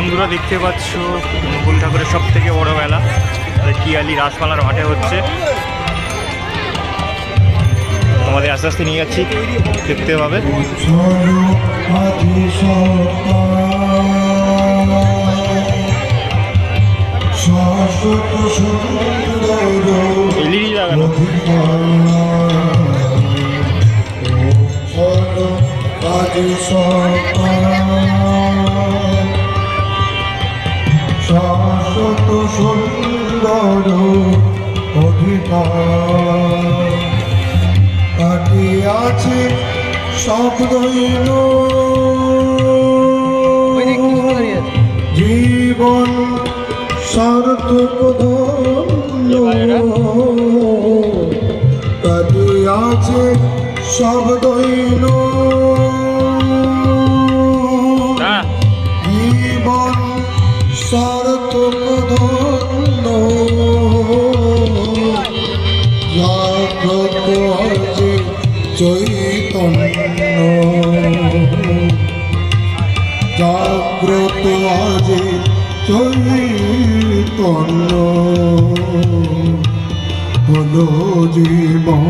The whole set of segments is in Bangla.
বন্ধুরা দেখতে পাচ্ছ, মুকুল ঠাকুরের সব থেকে বড় মেলা। টিয়ালি রাসমালার মাঠে হচ্ছে। তোমাদের আস্তে আস্তে নিয়ে যাচ্ছি, দেখতে পাবে। এলইডি লাগানো। চলো সুন্দর অধিকার। কাটিয়াছে সব দৈন। জীবন সার্থক ধন্য। কাটিয়াছে সব দৈন। চৈতন্য। জাগ্রত আছে চৈতন্য হলো জীবন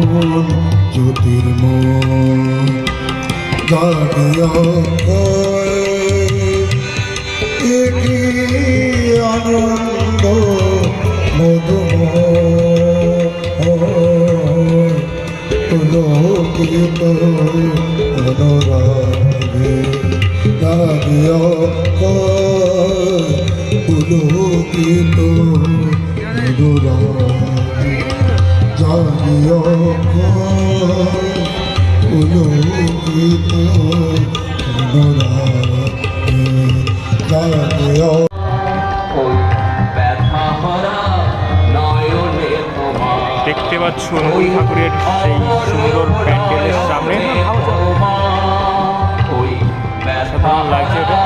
জ্যোতির্ময় জাগিয়া আনন্দ মধুমোকিত অনুরাগে জাগিয়া পুলকিত মধুরাগে জাগিয়া পুলকিত পাচ্ছ মুকুল ঠাকুরের সেই সুন্দর প্যান্ডেলের সামনে লাগছে এটা?